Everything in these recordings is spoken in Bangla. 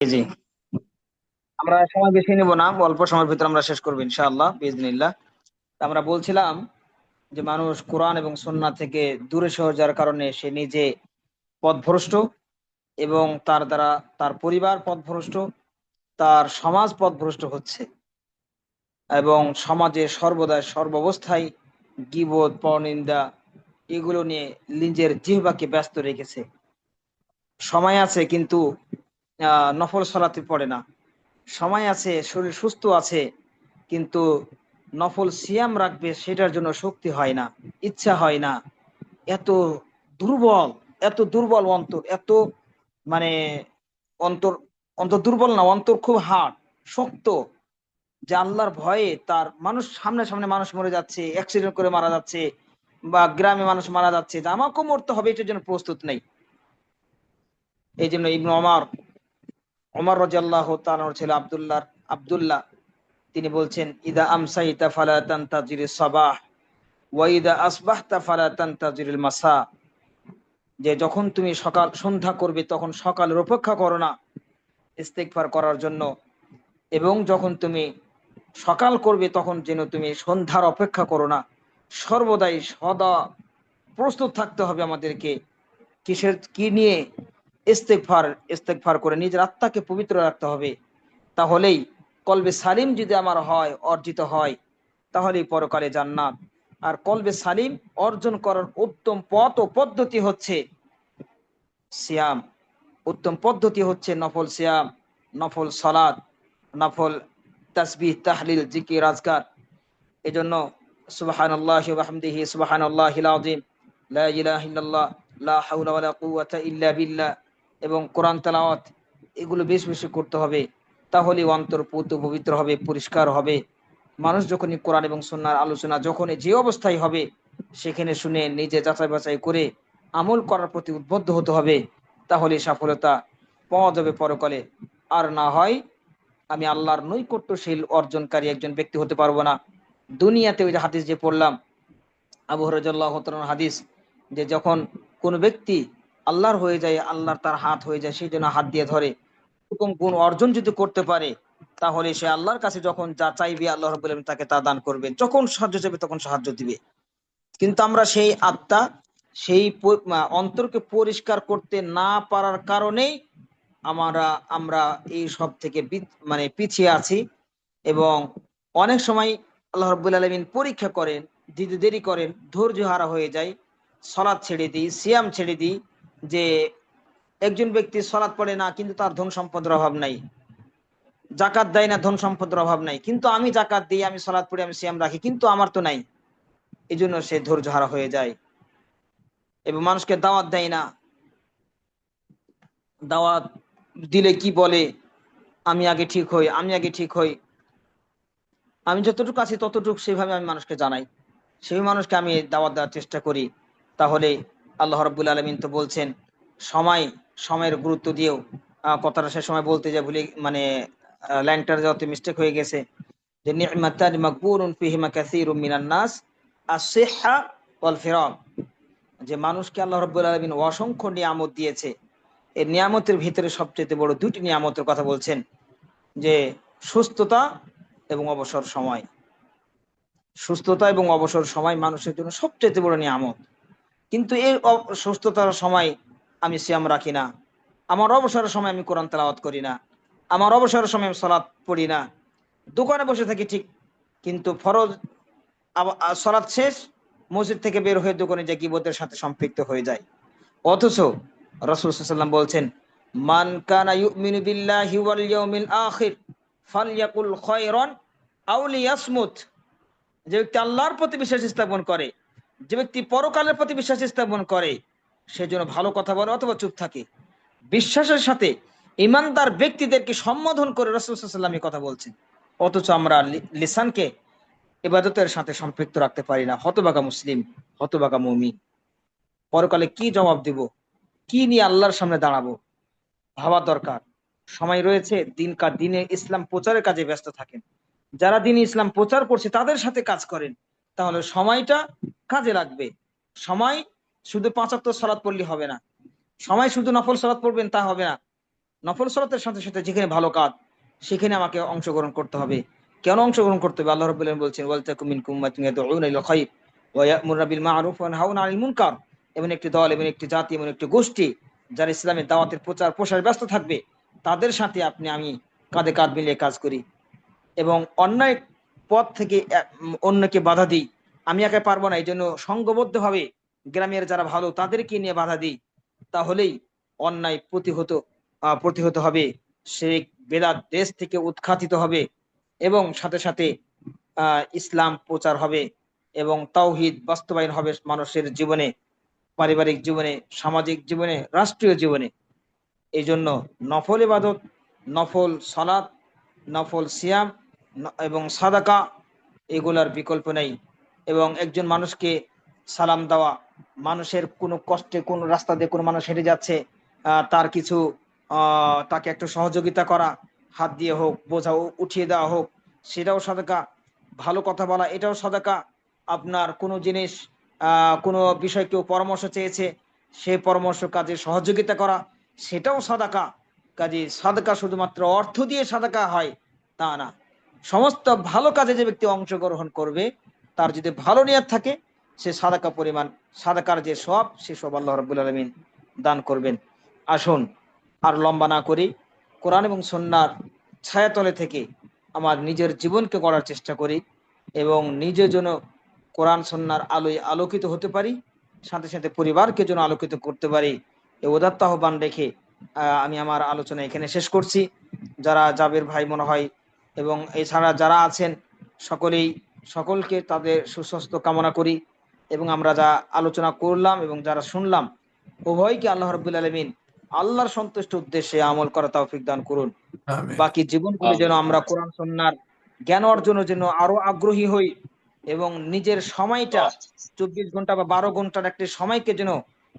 জি। আমরা সময় বেশি না, অল্প সময়ের ভিতরে আমরা শেষ করব আমরা বলছিলাম যে মানুষ কোরআন এবং সন্না থেকে দূরে সরে যাওয়ার কারণে সে নিজে পথভ্রষ্ট এবং তার দ্বারা তার পরিবার পথভ্রষ্ট, তার সমাজ পথভ্রষ্ট হচ্ছে এবং সমাজে সর্বদা সর্বাবস্থায় গিবোধ পরনিন্দা এগুলো নিয়ে নিজের জিহ্বাকে ব্যস্ত রেখেছে। সময় আছে কিন্তু নফল সলাতে পড়ে না। সময় আছে, শরীর সুস্থ আছে, কিন্তু নফল সিয়াম রাখবে সেটার জন্য শক্তি হয় না, ইচ্ছা হয় না। এত দুর্বল এত দুর্বল অন্তর, এত মানে অন্তর অন্তর দুর্বল না, অন্তর খুব হার্ড, শক্ত, যে আল্লাহর ভয়ে তার মানুষ সামনে সামনে মানুষ মরে যাচ্ছে অ্যাক্সিডেন্ট করে মারা যাচ্ছে, বা গ্রামে মানুষ মারা যাচ্ছে আমাকেও মরতে হবে, এটার জন্য প্রস্তুত নেই। এই জন্য ইবনু অমর অমর রাজিয়াল্লাহ তাআলার ছেলে আব্দুল্লাহ আব্দুল্লাহ, তিনি বলছেন, ইদা আমসাইতা ফালা তানতাজির সাবাহ, ওয়া ইদা আসবাহতা ফালা তানতাজির মাসা। যে যখন তুমি সকাল, সন্ধ্যা করবে, তখন সকালের অপেক্ষা করো না, ইস্তেগফার করার জন্য। এবং যখন তুমি সকাল করবে, তখন যেন তুমি সন্ধ্যার অপেক্ষা করো না। সর্বদাই সদা প্রস্তুত থাকতে হবে আমাদেরকে। কিসের, কি নিয়ে ইস্তেকফার ইস্তেকফার করে নিজের আত্মাকে পবিত্র রাখতে হবে। তাহলেই কলবে সালিম যদি আমার হয়, অর্জিত হয়, তাহলেই পরকালে জান্নাত। আর কলবে সালিম অর্জন করার উত্তম পথ ও পদ্ধতি হচ্ছে সিয়াম। উত্তম পদ্ধতি হচ্ছে নফল সিয়াম, নফল সলাদ নফল তাসবিহ, তাহলিল, জিকির, আজকার। এজন্য সুবাহান আল্লাহ ওয়াহমদিহি সুবাহান আল্লাহ লা ইলাহা ইল্লাল্লাহ, লা হাওলা ওয়ালা কুওয়াতা ইল্লা বিল্লাহ। এবং কোরআন তালাওয়াত, এগুলো বেশ বেশি করতে হবে। তাহলে অন্তর পুত পবিত্র হবে, পরিষ্কার হবে। মানুষ যখনই কোরআন এবং সন্ন্যার আলোচনা, যখনই যে অবস্থায় হবে, সেখানে শুনে নিজে যাচাই বাছাই করে আমল করার প্রতি উদ্বুদ্ধ হতে হবে। তাহলে সফলতা পাওয়া যাবে পরকালে। আর না হয় আমি আল্লাহর নৈকট্যশীল অর্জনকারী একজন ব্যক্তি হতে পারব না। দুনিয়াতে ওই যে হাদিস যে পড়লাম, আবু হরাজ্লাহ হাদিস, যে যখন কোন ব্যক্তি আল্লাহর হয়ে যায়, আল্লাহর তার হাত হয়ে যায়, সেই জন্য হাত দিয়ে ধরে। এরকম কোন অর্জন যদি করতে পারে, তাহলে সে আল্লাহর কাছে যখন যা চাইবে, আল্লাহ রব তাকে তা দান করবেন যখন সাহায্য চাইবে, তখন সাহায্য দিবে। কিন্তু আমরা সেই আত্মা, সেই অন্তরকে পরিষ্কার করতে না পারার কারণেই আমরা আমরা এই সব থেকে মানে পিছিয়ে আছি এবং অনেক সময় আল্লাহ রব্বুল আলমিন পরীক্ষা করেন, দিতে দেরি করেন ধৈর্য হারা হয়ে যায়, সলাদ ছেড়ে দিই, সিয়াম ছেড়ে দিই যে একজন ব্যক্তি সলাদ পড়ে না, কিন্তু তার ধন সম্পদের অভাব নাই। জাকাত দেয় না, ধন সম্পদের অভাব নাই। কিন্তু আমি জাকাত দিই, আমি সলাদ পড়ে, আমি সিয়াম রাখি, কিন্তু আমার তো নাই। এই জন্য সে ধৈর্য হারা হয়ে যায়। এবং মানুষকে দাওয়াত দেয় না। দাওয়াত দিলে কি বলে? আমি আগে ঠিক হই, আমি আগে ঠিক হই। আমি যতটুকু আছি ততটুকু সেভাবে আমি মানুষকে জানাই। সেই মানুষকে আমি দাওয়াত দেওয়ার চেষ্টা করি। তাহলে আল্লাহ রব্বুল আলমিন তো বলছেন, সময়, সময়ের গুরুত্ব দিয়েও কথাটা সে সময় বলতে যা ভুলে মানে লাইনটার যাতে মিস্টেক হয়ে গেছে। যে নি'মাতান মাকবুরুন ফিহিমা কাসীরুম মিনান নাস, আস-সিহহা ওয়াল যে মানুষকে আল্লাহ রাব্বুল আলামিন অসংখ্য নিয়ামত দিয়েছে, এই নিয়ামতের ভিতরে সবচেয়ে বড় দুটি নিয়ামতের কথা বলছেন, যে সুস্থতা এবং অবসর সময়। সুস্থতা এবং অবসর সময় মানুষের জন্য সবচেয়ে বড় নিয়ামত। কিন্তু এই সুস্থতার সময় আমি সিয়াম রাখি না। আমার অবসরের সময় আমি কোরআন তেলাওয়াত করি না। আমার অবসরের সময় আমি সলাৎ পড়ি না। দোকানে বসে থাকি ঠিক, কিন্তু ফরজ সলাৎ শেষ, মসজিদ থেকে বের হয়ে দোকানে যে কিবতের সাথে সম্পৃক্ত হয়ে যায় অথচ রসুল বলছেন, মান কানা যে ব্যক্তি আল্লাহর প্রতি বিশ্বাস স্থাপন করে যে ব্যক্তি পরকালের প্রতি বিশ্বাস স্থাপন করে, সে জন্য ভালো কথা বলে অথবা চুপ থাকে। বিশ্বাসের সাথে ইমানদার ব্যক্তিদেরকে সম্বোধন করে রসুলামী কথা বলছেন। অথচ আমরা লিসানকে ইবাদতের সাথে সম্পৃক্ত রাখতে পারি না। হতবাগা মুসলিম, হতবাগা মমি পরকালে কি জবাব দিব? কি নিয়ে আল্লাহর সামনে দাঁড়াবো? ভাবা দরকার। সময় রয়েছে দিনকার দিনে ইসলাম প্রচারের কাজে ব্যস্ত থাকেন। যারা দিন ইসলাম প্রচার করছে, তাদের সাথে কাজ করেন। তাহলে সময়টা কাজে লাগবে। সময় শুধু পাঁচাত্তর সালাদ পড়লে হবে না। সময় শুধু নফল সালাদ পড়বেন তা হবে না। নফল সালাতের সাথে সাথে যেখানে ভালো কাজ, সেখানে আমাকে অংশগ্রহণ করতে হবে। কেন অংশগ্রহণ করতে হবে? আল্লাহ রাব্বুল বলছেন ওয়াল তাকুম মিনকুম উম্মাতুন ইয়াদউনা ইলাল খায়র ওয়া ইয়া'মুরুনা মুনকার। এমন একটি দল, এমন একটি জাতি, এমন একটি গোষ্ঠী, যারা ইসলামের দাওয়াতের প্রচার প্রসারে ব্যস্ত থাকবে, তাদের সাথে আপনি, আমি কাঁধে কাঁধ মিলিয়ে কাজ করি। এবং অন্যায় পথ থেকে অন্যকে বাধা দিই। আমি একা পারব না এই জন্য সংঘবদ্ধভাবে গ্রামের যারা ভালো তাদেরকে নিয়ে বাধা দিই, তাহলেই অন্যায় প্রতিহত প্রতিহত হবে। শেখ বেদাত দেশ থেকে উৎখাতিত হবে এবং সাথে সাথে ইসলাম প্রচার হবে এবং তাওহিদ বাস্তবায়ন হবে মানুষের জীবনে, পারিবারিক জীবনে, সামাজিক জীবনে, রাষ্ট্রীয় জীবনে। এই জন্য নফল ইবাদত, নফল সালাত, নফল সিয়াম এবং সাদাকা, এগুলার বিকল্প নেই। এবং একজন মানুষকে সালাম দেওয়া, মানুষের কোনো কষ্টে, কোনো রাস্তা দিয়ে কোনো মানুষ হেঁটে যাচ্ছে তার কিছু তাকে একটু সহযোগিতা করা, হাত দিয়ে হোক, বোঝা উঠিয়ে দেওয়া হোক, সেটাও সাদাকা। ভালো কথা বলা, এটাও সাদাকা। আপনার কোনো জিনিস কোনো বিষয় কেউ পরামর্শ চেয়েছে, সে পরামর্শ কাজে সহযোগিতা করা, সেটাও সাদাকা। কাজে সাদাকা শুধুমাত্র অর্থ দিয়ে সাদাকা হয় তা না। সমস্ত ভালো কাজে যে ব্যক্তি অংশগ্রহণ করবে তার যদি ভালো নিয়ত থাকে, সে সাদাকা পরিমাণ, সাদাকার যে সব, সে সব আল্লাহ রাব্বুল আলামিন দান করবেন। আসুন, আর লম্বা না করি, কোরআন এবং সন্ন্যার ছায়াতলে থেকে আমার নিজের জীবনকে গড়ার চেষ্টা করি এবং নিজে যেন কোরআন সন্ন্যার আলোয় আলোকিত হতে পারি, সাথে সাথে পরিবারকে যেন আলোকিত করতে পারি এই উদাত্ত আহ্বান রেখে আমি আমার আলোচনা এখানে শেষ করছি। যারা জাবের ভাই মনে হয় এবং এছাড়া যারা আছেন, সকলেই সকলকে তাদের সুস্বাস্থ্য কামনা করি এবং আমরা যা আলোচনা করলাম এবং যারা শুনলাম উভয়কে আল্লাহ রব্বুল আলমিন আল্লাহর সন্তুষ্ট উদ্দেশ্যে আমল করা তৌফিক দান করুন। আমিন। বাকি জীবনগুলো যেন আমরা কোরআন সন্ন্যার জ্ঞান অর্জনের জন্য আরও আগ্রহী হই এবং নিজের সময়টা চব্বিশ ঘণ্টা বা বারো ঘণ্টার একটি সময়কে যেন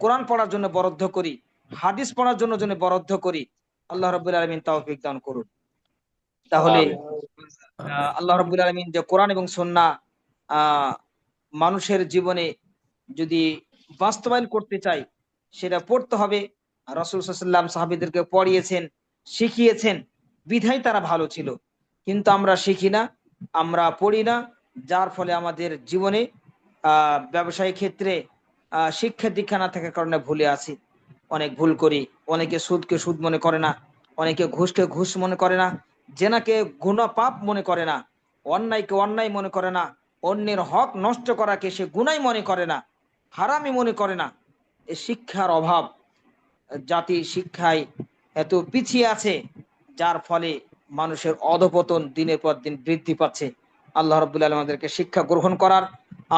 কোরআন পড়ার জন্য বরাদ্দ করি হাদিস পড়ার জন্য যেন বরাদ্দ করি আল্লাহ রব্বুল আলমিন তৌফিক দান করুন। তাহলে আল্লাহ রব্বুল আলমিন যে কোরআন এবং সন্না মানুষের জীবনে যদি বাস্তবায়ন করতে চাই সেটা পড়তে হবে। রসুল সাল্লাম সাহাবিদেরকে পড়িয়েছেন, শিখিয়েছেন, বিধায় তারা ভালো ছিল। কিন্তু আমরা শিখি না, আমরা পড়ি না, যার ফলে আমাদের জীবনে ব্যবসায়িক ক্ষেত্রে শিক্ষা দীক্ষা না থাকার কারণে ভুলে আছি। অনেক ভুল করি, অনেকে সুদকে সুদ মনে করে না, অনেকে ঘুষকে ঘুষ মনে করে না জেনাকে গুণা পাপ মনে করে না, অন্যায়কে অন্যায় মনে করে না, অন্যের হক নষ্ট করাকে সে গুনাই মনে করে না, হারামি মনে করে না। এ শিক্ষার অভাব। জাতি শিক্ষায় এত পিছিয়ে আছে, যার ফলে মানুষের অধপতন দিনের পর দিন বৃদ্ধি পাচ্ছে। আল্লাহ রব্বুল আলম আমাদেরকে শিক্ষা গ্রহণ করার,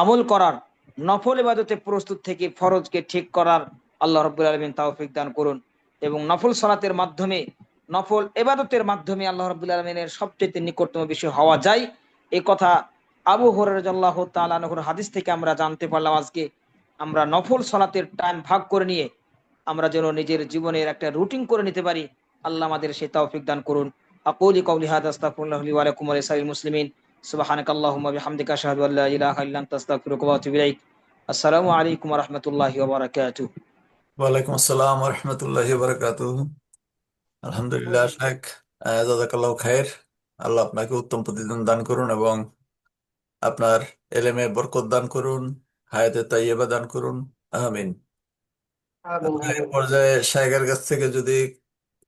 আমল করার, নফল ইবাদতে প্রস্তুত থেকে ফরজকে ঠিক করার আল্লাহ রব্বুল আলমিন তাওফিক দান করুন এবং নফল সালাতের মাধ্যমে নফল এবাদতের মাধ্যমে আল্লাহ রব্বুল আলমিনের সবচেয়ে নিকটতম বিষয় হওয়া যায়। এ কথা আবু হরাহ তালানহুর হাদিস থেকে আমরা জানতে পারলাম আজকে। আমরা নফল সালাতের টাইম ভাগ করে নিয়ে আমরা যেন নিজের জীবনের একটা রুটিন করে নিতে পারি। আল্লাহ আমাদের সে তৌফিক দান করুন। আকুলি কওলি হাদা আস্তাগফিরুল্লাহ লি ওয়া লাকুম ওয়া লিসাইরিল মুসলিমিন। সুবহানাক আল্লাহুম্মা বিহামদিকা আশহাদু আল্লা ইলাহা ইল্লা আনতা, আস্তাগফিরুকা ওয়া আতুবু ইলাইক। আসসালামু আলাইকুম রাহমাতুল্লাহি ওয়া বারাকাতুহু। ওয়ালাইকুম আসসালাম রাহমাতুল্লাহি ওয়া বারাকাতুহু। আলহামদুলিল্লাহ শেখ আহ, জাযাকাল্লাহু খায়ের আল্লাহ আপনাকে উত্তম প্রতিদান দান করুন এবং আপনার এলেমে বরকত দান করুন হায়াতে তাইয়্যিবা দান করুন। আমিন। এই পর্যায়ে শেখের কাছ থেকে যদি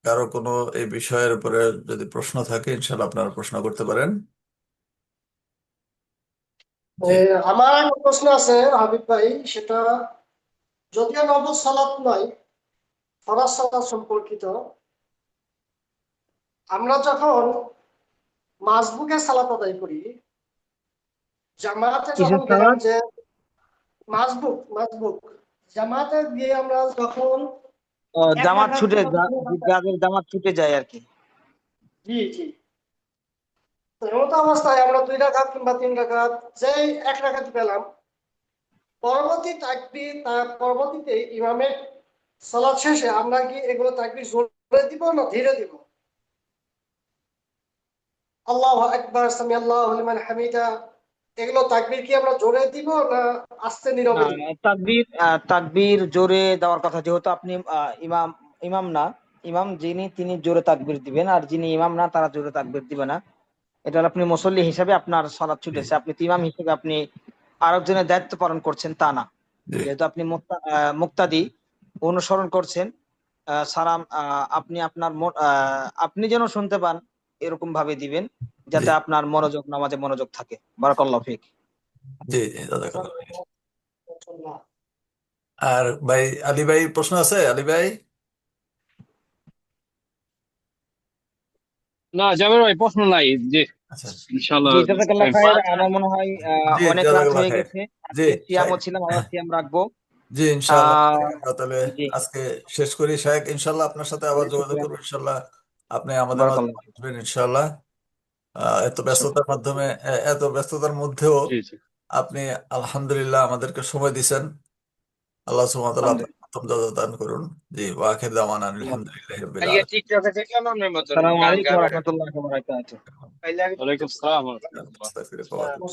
কারও কোনো এই বিষয়ের উপরে যদি প্রশ্ন থাকে ইনশাল্লাহ আপনারা প্রশ্ন করতে পারেন। জি আমার একটা প্রশ্ন আছে হাবিব ভাই সেটা যদিও নফল সালাত নয় ফরজ সালাত সম্পর্কিত আমরা যখন মাসবুকে সালাত আদায় করি জামাতে যখন গেলাম যে মাসবুক মাসবুক জামাতে গিয়ে আমরা যখন জামাত ছুটে যাদের জামাত ছুটে যায় আর কি। জি জি। এমত অবস্থায় আমরা দুই রাকাত কিংবা তিন রাকাত যেই এক রাকাত পেলাম। পরবর্তী তাকবীর তার পরবর্তীতে ইমামের সালাত শেষে আমরা কি এগুলো তাকবীর জোরে দিব না ধীরে দিব? আল্লাহু আকবার সামি আল্লাহু লিমান হামিদা। এগুলো তাকবীর কি আমরা জোরে দিব না আস্তে নীরবে তাকবীর তাকবীর জোরে দেওয়ার কথা যেহেতু আপনি ইমাম ইমাম না ইমাম যিনি তিনি জোরে তাকবির দিবেন আর যিনি ইমাম না তারা জোরে তাকবির দিবে না। এটা আপনি মুসল্লি হিসাবে আপনার সালাত ছুটেছে। আপনি তো ইমাম হিসেবে আপনি আরেকজনের দায়িত্ব পালন করছেন তা না। যেহেতু আপনি মুক্তা- আহ, মুক্তাদি অনুসরণ করছেন আহ, সালাম আহ, আপনি আপনার আহ, আপনি যেন শুনতে পান এরকম ভাবে দিবেন যাতে আপনার মনোযোগ নামাজে মনোযোগ থাকে। বারাকাল্লাহ ফিক। জি জি আর ভাই আলী ভাই প্রশ্ন আছে? আলী ভাই? না জাবের ভাই প্রশ্ন নাই যে আচ্ছা। ইনশাআল্লাহ। জি আমার মনে হয় আহ, জি, অনেক রাত হয়ে গেছে। সিয়ামও ছিলাম আবার সিয়াম রাখব। জি ইনশাআল্লাহ তাহলে আজকে শেষ করি। ইনশাআল্লাহ আপনার সাথে আবার যোগাযোগ করব ইনশাআল্লাহ। আপনি আমাদের মাঝে বারাকাল্লাহ। আসবেন ইনশাআল্লাহ। আহ, এত ব্যস্ততার মাধ্যমে এত ব্যস্ততার মধ্যেও জি জি। আপনি আলহামদুলিল্লাহ আমাদেরকে সময় দিছেন আল্লাহ সুবহানাহু ওয়া তাআলা আপনাকে উত্তম জাযা দান করুন। জি ওয়া আখির দাওয়ানা আলহামদুলিল্লাহি রাব্বিল আলামিন। টিকটকে দেখলাম আপনার মতো আসসালামু গান আলাইকুম গাবেন রহমতুল্লাহ বারাকাতুহু। পাইলে ওয়ালাইকুম আসসালাম ওয়া রাহমাতুল্লাহ।